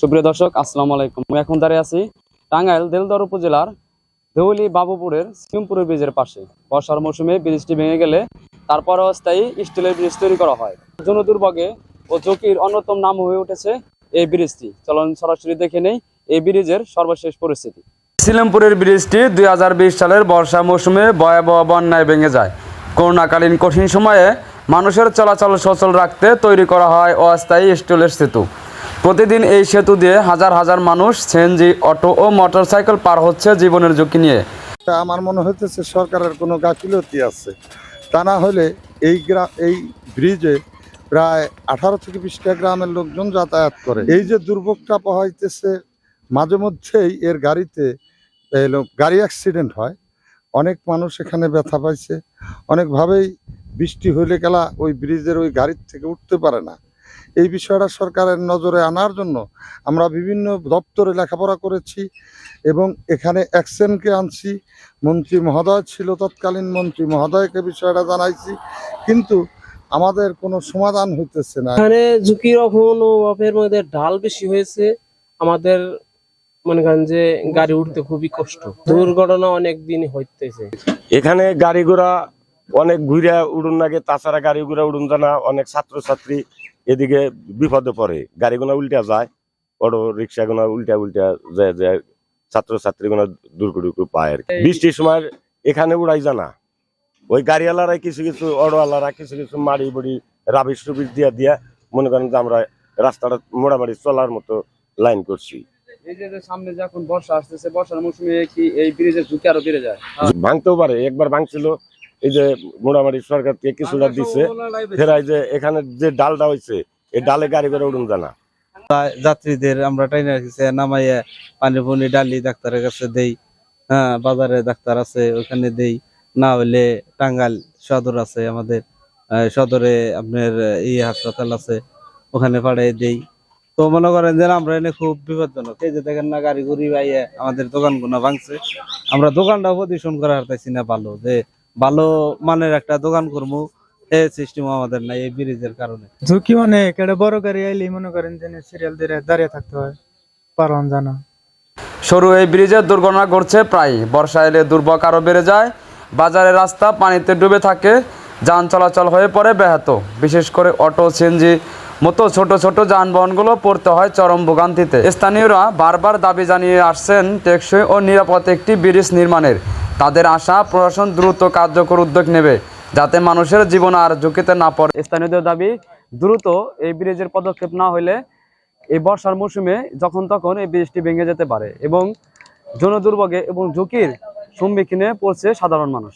সুপ্রিয় দর্শক, আসসালামু আলাইকুম। আমি এখন দাঁড়িয়ে আছি টাঙ্গাইল দেলদর উপজেলার দেউলি বাবুপুরের সিমপুরের ব্রিজের পাশে। বর্ষার মৌসুমে ব্রিজটি ভেঙে গেলে তারপর অস্থায়ী স্টিলের ব্রিজ তৈরি করা হয়। জন দুর্ভোগে ও ঝুঁকির অন্যতম নাম হয়ে উঠেছে এই ব্রিজটি। চলন সরাসরি দেখে নেই এই ব্রিজের সর্বশেষ পরিস্থিতি। সিলেমপুরের ব্রিজটি দুই হাজার বিশ সালের বর্ষা মৌসুমে ভয়াবহ বন্যায় ভেঙে যায়। করোনাকালীন কঠিন সময়ে মানুষের চলাচল সচল রাখতে তৈরি করা হয় অস্থায়ী স্টিলের সেতু। প্রতিদিন এই সেতু দিয়ে হাজার হাজার মানুষ সিএনজি, অটো ও মোটরসাইকেল পার হচ্ছে জীবনের ঝুঁকি নিয়ে। আমার মনে হইতেছে সরকারের কোনো গাফিলতি আছে। তা না হলে এই গ্রা, এই ব্রিজে প্রায় আঠারো থেকে বিশটা গ্রামের লোকজন যাতায়াত করে। এই যে দুর্ভোগটা পাওয়াইতেছে মাঝে মধ্যেই এর গাড়িতে গাড়ি অ্যাক্সিডেন্ট হয়। অনেক মানুষ এখানে ব্যথা পাইছে। অনেকভাবেই বৃষ্টি হইলে গেলা ওই ব্রিজের ওই গাড়ির থেকে উঠতে পারে না। এই বিষয়টা সরকারের নজরে আনার জন্য আমরা বিভিন্ন দপ্তরে লেখাপড়া করেছি এবং এখানে অ্যাকশনকে আনছি। মন্ত্রী মহোদয় ছিল তৎকালীন মন্ত্রী মহোদয়কে বিষয়টা জানাইছি। কিন্তু আমাদের কোনো সমাধান হইতেছে না। এখানে ঝুঁকির অভাবের মধ্যে ঢাল বেশি হয়েছে। আমাদের মনে করেন যে গাড়ি উঠতে খুবই কষ্ট। দুর্ঘটনা অনেক দিন হইতেছে। এখানে গাড়ি ঘোড়া অনেক ঘুরে উড়ুন লাগে তাছাড়া গাড়ি ঘোড়া উড়ুন জানা অনেক ছাত্রছাত্রী এদিকে বিপদে পড়ে গাড়িগুলো উল্টা যায় অটো রিক্সাগুলো উল্টা উল্টা যায় যায় ছাত্রছাত্রীগুলো দুর্ঘটনা পায় আর বৃষ্টির সময় এখানে উড়াই জানা ওই গাড়িওয়ালারা কিছু কিছু অটোওয়ালারা কিছু কিছু মাড়ি বড়ি রাবিশ টুবিশ দিয়া দিয়া মনে করেন যে আমরা রাস্তাটা মোটামুটি চলার মতো লাইন করছি। এই যে যে সামনে যখন বর্ষা আসতেছে বর্ষার মৌসুমে কি এই ব্রিজের ঝুঁকি আরও বেড়ে যায়? ভাঙতেও পারে একবার ভাঙছিল এই যে মোটামুটি সরকার থেকে কিছুটা দিচ্ছে ফেরাই যে এখানে যে ডালটা হয়েছে এই ডালে গাড়ি করে উড়ুন জানা। যাত্রীদের আমরা টাইনে রাখছি নামাইয়া পানি পুনি ডালি ডাক্তারের কাছে দেই হ্যাঁ বাজারে ডাক্তার আছে ওখানে দেই। না হলে টাঙ্গাইল সদর আছে আমাদের সদরে আপনার ই হাসপাতাল আছে ওখানে পাঠাই দেই। তো মনে করেন যে আমরা এনে খুব বিপজ্জনক। এই যে দেখেন না গাড়ি ঘুরি ভাইয়া আমাদের দোকানগুলো ভাঙছে। আমরা দোকানটা প্রদূষণ করা হারতেছি না ভালো যে ভালো মানের একটা দোকান করব এই সিস্টেম আমাদের নাই এই ব্রিজের কারণে। ঝুঁকি অনেক এটা বড় গাড়ি আইলে মনে করেন যে সিরিয়াল দিয়ে দাঁড়িয়ে থাকতে হয় জানা সরু এই ব্রিজের দুর্ঘটনা ঘটছে প্রায় বর্ষা এলে দুর্ভোগ আরও বেড়ে যায় বাজারের রাস্তা পানিতে ডুবে থাকে যান চলাচল হয়ে পড়ে ব্যাহত। বিশেষ করে অটো সিএনজি মতো ছোট ছোট যানবাহনগুলো পড়তে হয় চরম ভোগান্তিতে। স্থানীয়রা বারবার দাবি জানিয়ে আসছেন টেকসই ও নিরাপদ একটি ব্রিজ নির্মাণের। তাদের আশা প্রশাসন দ্রুত কার্যকর উদ্যোগ নেবে যাতে মানুষের জীবন আর ঝুঁকিতে না পড়ে। স্থানীয়দের দাবি, দ্রুত এই ব্রিজের পদক্ষেপ না হলে এই বর্ষার মৌসুমে যখন তখন এই ব্রিজটি ভেঙে যেতে পারে এবং জনদুর্ভোগে এবং ঝুঁকির সম্মুখীনে পড়ছে সাধারণ মানুষ।